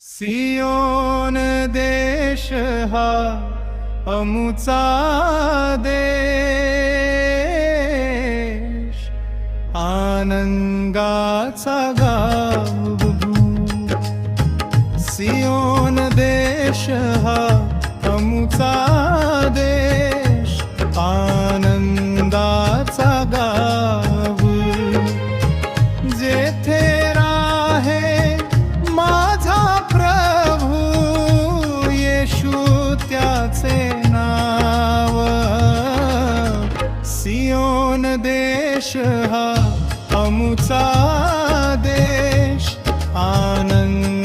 सियोन देश हा अमुचा देश. आनंदाचा गाव सियोन देश हा कोण देश हा अमुचा देश. आनंद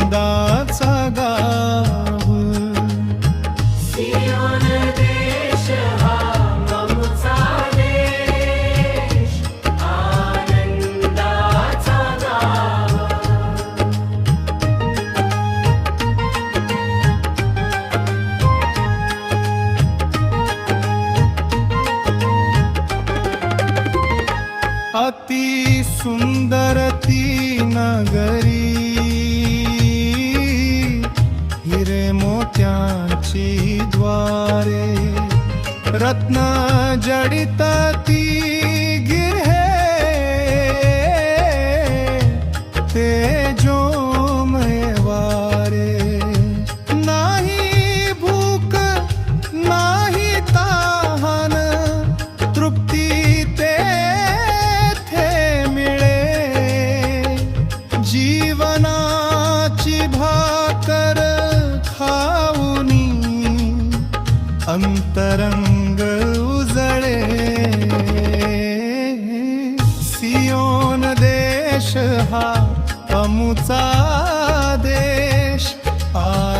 अति सुंदर ती नगरी. हिरे मोत्यांची द्वारे रत्न जडित ती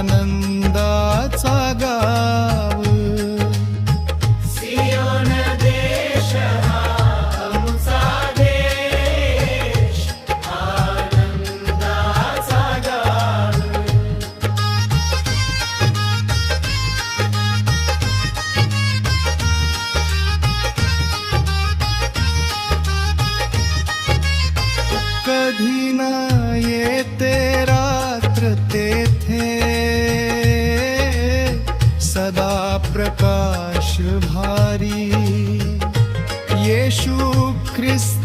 आनंदाचा गाव. सियोन देश हा ममचा देश. आनंदाचा गाव. कधी ना येते रात्र तेथे प्रकाश भारी। येशु ख्रिस्त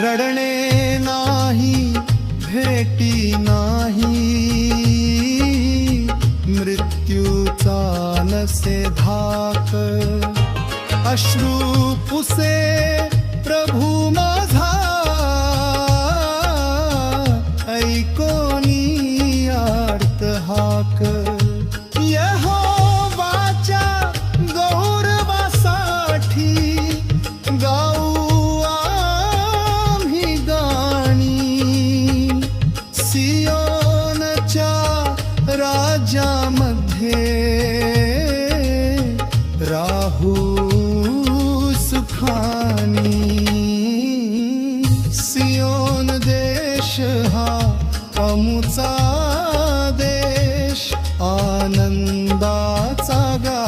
रडणे नाही भेटी नाही. मृत्यूचा नसे धाक अश्रू पुसे सियोनच्या राजामध्ये राहू सुखानी. सियोन देश हा अमुचा देश आनंदाचा गा